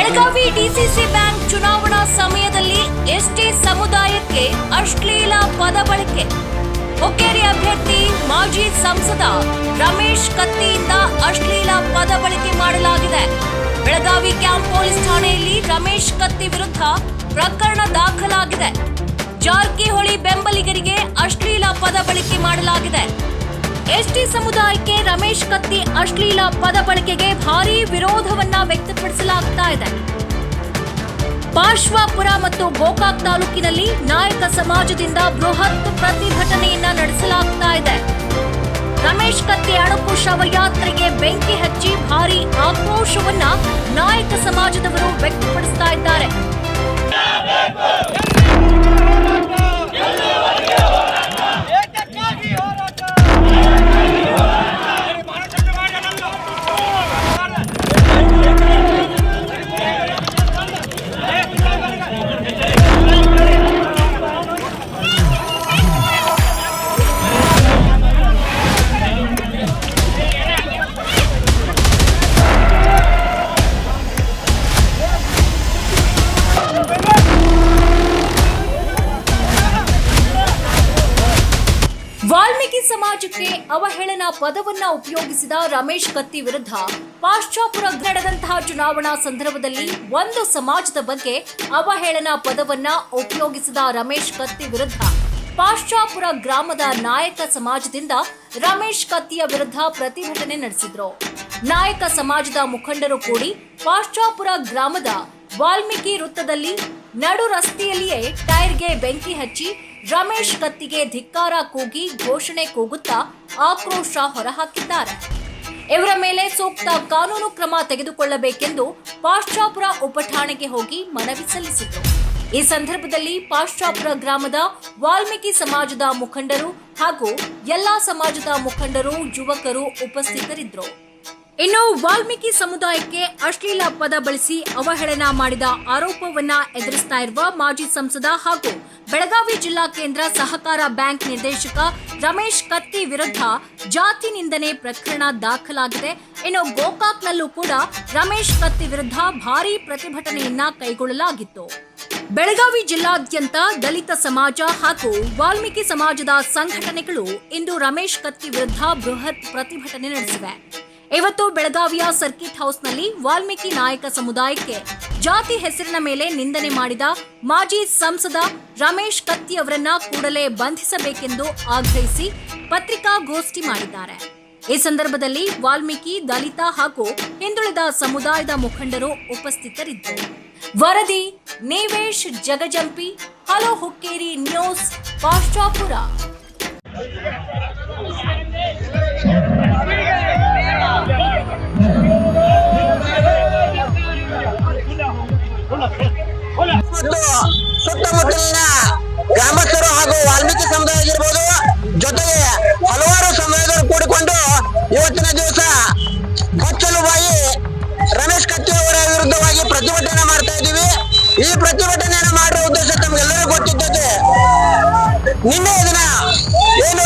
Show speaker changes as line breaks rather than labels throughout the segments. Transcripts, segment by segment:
Belagavi DCC bank ಚುನಾವಣಾ ಸಮಯದಲ್ಲಿ ST ಸಮುದಾಯಕ್ಕೆ ಅಶ್ಲೀಲ ಪದ ಬಳಕೆ. ಹುಕ್ಕೇರಿ ಅಭ್ಯರ್ಥಿ ಮಾಜಿ ಸಂಸದ ರಮೇಶ್ ಕತ್ತಿಯಿಂದ ಅಶ್ಲೀಲ ಪದ ಬಳಕೆ ಮಾಡಲಾಗಿದೆ. ಬೆಳಗಾವಿ ಕ್ಯಾಂಪ್ ಪೊಲೀಸ್ ಠಾಣೆಯಲ್ಲಿ ರಮೇಶ್ ಕತ್ತಿ ವಿರುದ್ಧ ಪ್ರಕರಣ ದಾಖಲಾಗಿದೆ. ಜಾರಕಿಹೊಳಿ ಬೆಂಬಲಿಗರಿಗೆ ಅಶ್ಲೀಲ ಪದ ಬಳಕೆ ಮಾಡಲಾಗಿದೆ. ಎಸ್ಟಿ ಸಮುದಾಯಕ್ಕೆ ರಮೇಶ್ ಕತ್ತಿ ಅಶ್ಲೀಲ ಪದ ಬಳಕೆಗೆ ಭಾರೀ ವಿರೋಧವನ್ನ ವ್ಯಕ್ತಪಡಿಸಲಾಗ್ತಾ ಇದೆ. ಪಾಶ್ವಾಪುರ ಮತ್ತು ಗೋಕಾಕ್ ತಾಲೂಕಿನಲ್ಲಿ ನಾಯಕ ಸಮಾಜದಿಂದ ಬೃಹತ್ ಪ್ರತಿಭಟನೆಯನ್ನ ನಡೆಸಲಾಗ್ತಾ ಇದೆ. ರಮೇಶ್ ಕತ್ತಿ ಅಣುಕು ಶವಯಾತ್ರೆಗೆ ಬೆಂಕಿ ಹಚ್ಚಿ ಭಾರೀ ಆಕ್ರೋಶವನ್ನ ನಾಯಕ ಸಮಾಜದವರು ವ್ಯಕ್ತಪಡಿಸ್ತಾ ಸಮಾಜಕ್ಕೆ ಅವಹೇಳನ ಪದವನ್ನ ಉಪಯೋಗಿಸಿದ ರಮೇಶ್ ಕತ್ತಿ ವಿರುದ್ಧ ಪಾಶ್ಚಾಪುರ ನಡೆದಂತಹ ಚುನಾವಣಾ ಸಂದರ್ಭದಲ್ಲಿ ಒಂದು ಸಮಾಜದ ಬಗ್ಗೆ ಅವಹೇಳನ ಪದವನ್ನ ಉಪಯೋಗಿಸಿದ ರಮೇಶ್ ಕತ್ತಿ ವಿರುದ್ಧ ಪಾಶ್ಚಾಪುರ ಗ್ರಾಮದ ನಾಯಕ ಸಮಾಜದಿಂದ ರಮೇಶ್ ಕತ್ತಿಯ ವಿರುದ್ಧ ಪ್ರತಿಭಟನೆ ನಡೆಸಿದ್ರು. ನಾಯಕ ಸಮಾಜದ ಮುಖಂಡರು ಕೂಡಿ ಪಾಶ್ಚಾಪುರ ಗ್ರಾಮದ ವಾಲ್ಮೀಕಿ ವೃತ್ತದಲ್ಲಿ ನಡು ರಸ್ತೆಯಲ್ಲಿಯೇ ಟೈರ್ಗೆ ಬೆಂಕಿ ಹಚ್ಚಿ ರಮೇಶ್ ಕತ್ತಿಗೆ ಧಿಕ್ಕಾರ ಕೂಗಿ ಘೋಷಣೆ ಕೂಗುತ್ತಾ ಆಕ್ರೋಶ ಹೊರಹಾಕಿದ್ದಾರೆ. ಇವರ ಮೇಲೆ ಸೂಕ್ತ ಕಾನೂನು ಕ್ರಮ ತೆಗೆದುಕೊಳ್ಳಬೇಕೆಂದು ಪಾಶ್ಚಾಪುರ ಉಪಠಾಣೆಗೆ ಹೋಗಿ ಮನವಿ ಸಲ್ಲಿಸಿತು ಈ ಸಂದರ್ಭದಲ್ಲಿ ಪಾಶ್ಚಾಪುರ ಗ್ರಾಮದ ವಾಲ್ಮೀಕಿ ಸಮಾಜದ ಮುಖಂಡರು ಹಾಗೂ ಎಲ್ಲಾ ಸಮಾಜದ ಮುಖಂಡರು, ಯುವಕರು ಉಪಸ್ಥಿತರಿದ್ದರು. ಇನ್ನು ವಾಲ್ಮೀಕಿ ಸಮುದಾಯಕ್ಕೆ ಅಶ್ಲೀಲ ಪದ ಬಳಸಿ ಅವಹೇಳನ ಮಾಡಿದ ಆರೋಪವನ್ನ ಎದುರಿಸ್ತಾ ಇರುವ ಮಾಜಿ ಸಂಸದ ಹಾಗೂ ಬೆಳಗಾವಿ ಜಿಲ್ಲಾ ಕೇಂದ್ರ ಸಹಕಾರ ಬ್ಯಾಂಕ್ ನಿರ್ದೇಶಕ ರಮೇಶ್ ಕತ್ತಿ ವಿರುದ್ಧ ಜಾತಿ ನಿಂದನೆ ಪ್ರಕರಣ ದಾಖಲಾಗಿದೆ. ಇನ್ನು ಗೋಕಾಕ್ನಲ್ಲೂ ಕೂಡ ರಮೇಶ್ ಕತ್ತಿ ವಿರುದ್ಧ ಭಾರೀ ಪ್ರತಿಭಟನೆಯನ್ನ ಕೈಗೊಳ್ಳಲಾಗಿತ್ತು. ಬೆಳಗಾವಿ ಜಿಲ್ಲಾದ್ಯಂತ ದಲಿತ ಸಮಾಜ ಹಾಗೂ ವಾಲ್ಮೀಕಿ ಸಮಾಜದ ಸಂಘಟನೆಗಳು ಇಂದು ರಮೇಶ್ ಕತ್ತಿ ವಿರುದ್ಧ ಬೃಹತ್ ಪ್ರತಿಭಟನೆ ನಡೆಸಿವೆ. ಇವತ್ತು ಬೆಳಗಾವಿಯ ಸರ್ಕಿಟ್ ಹೌಸ್ನಲ್ಲಿ ವಾಲ್ಮೀಕಿ ನಾಯಕ ಸಮುದಾಯಕ್ಕೆ ಜಾತಿ ಹೆಸರಿನ ಮೇಲೆ ನಿಂದನೆ ಮಾಡಿದ ಮಾಜಿ ಸಂಸದ ರಮೇಶ್ ಕತ್ತಿ ಅವರನ್ನ ಕೂಡಲೇ ಬಂಧಿಸಬೇಕೆಂದು ಆಗ್ರಹಿಸಿ ಪತ್ರಿಕಾಗೋಷ್ಠಿ ಮಾಡಿದ್ದಾರೆ. ಈ ಸಂದರ್ಭದಲ್ಲಿ ವಾಲ್ಮೀಕಿ, ದಲಿತ ಹಾಗೂ ಹಿಂದುಳಿದ ಸಮುದಾಯದ ಮುಖಂಡರು ಉಪಸ್ಥಿತರಿದ್ದರು. ವರದಿ, ನೇವೇಶ್, ಜಗಜಂಪಿ, ಹಲೋ ಹುಕ್ಕೇರಿ ನ್ಯೂಸ್, ಪಾಶ್ಚಾಪುರ.
ಸುತ್ತಮುತ್ತಲಿನ ಗ್ರಾಮಸ್ಥರು ಹಾಗೂ ವಾಲ್ಮೀಕಿ ಸಮುದಾಯ ಆಗಿರ್ಬೋದು, ಜೊತೆಗೆ ಹಲವಾರು ಸಮುದಾಯದವರು ಕೂಡಿಕೊಂಡು ಇವತ್ತಿನ ದಿವಸ ಬಾಯಿ ರಮೇಶ್ ಕತ್ತಿ ಅವರ ವಿರುದ್ಧವಾಗಿ ಪ್ರತಿಭಟನೆ ಮಾಡ್ತಾ ಇದ್ದೀವಿ. ಈ ಪ್ರತಿಭಟನೆಯನ್ನು ಮಾಡುವ ಉದ್ದೇಶ ತಮಗೆಲ್ಲರಿಗೂ ಗೊತ್ತಿದ್ದದೆ ನಿನ್ನೆ ದಿನ ಏನು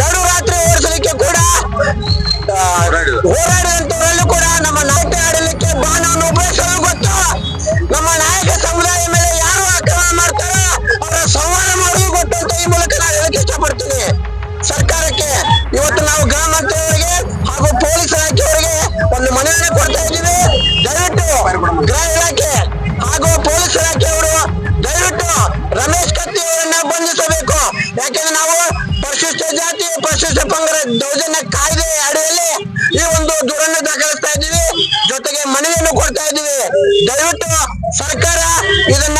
ನಡು ರಾತ್ರಿ ಓಡಿಸಲಿಕ್ಕೆ ಕೂಡ ಹೋರಾಡಿದಂತವರಲ್ಲೂ ಕೂಡ ನಮ್ಮ ನಾಯಕ ಆಡಲಿಕ್ಕೆ ಬಾಣವನ್ನು ಉಪಯೋಗಿಸಲು ಗೊತ್ತು. ನಮ್ಮ ನಾಯಕ ಸಮುದಾಯ ಮೇಲೆ ಯಾರು ಆಕ್ರಮಣ ಮಾಡ್ತಾರೋ ಅವರ ಸಂಹಾರ ಮಾಡಲು ಗೊತ್ತು ಅಂತ ಈ ಮೂಲಕ ನಾನು ಹೇಳಕ್ಕೆ ಇಷ್ಟಪಡ್ತೀನಿ. ಸರ್ಕಾರಕ್ಕೆ ಇವತ್ತು ನಾವು ಗ್ರಾಮ ಪಂಚಾಯತ್ವರಿಗೆ ಹಾಗೂ ಪೊಲೀಸ್ ಇಲಾಖೆಯವರಿಗೆ ಒಂದು ಮನವಿಯನ್ನು ಕೊಡ್ತಾ ಇದ್ದೀವಿ. ದಯವಿಟ್ಟು ಗೃಹ ಇಲಾಖೆ ಹಾಗೂ ಪೊಲೀಸ್ ಇಲಾಖೆಯವರು ದಯವಿಟ್ಟು ರಮೇಶ್ ಕತ್ತಿ ಅವರನ್ನ ಬಂಧಿಸಬೇಕು. ಯಾಕೆಂದ್ರೆ ನಾವು ವಿಕಲಚೇತನರ ದೌರ್ಜನ್ಯ ಕಾಯ್ದೆ ಅಡಿಯಲ್ಲಿ ಈ ಒಂದು ದೂರನ್ನು ದಾಖಲಿಸ್ತಾ ಇದ್ದೀವಿ ಜೊತೆಗೆ ಮನವಿಯನ್ನು ಕೊಡ್ತಾ ಇದ್ದೀವಿ ದಯವಿಟ್ಟು ಸರ್ಕಾರ ಇದನ್ನ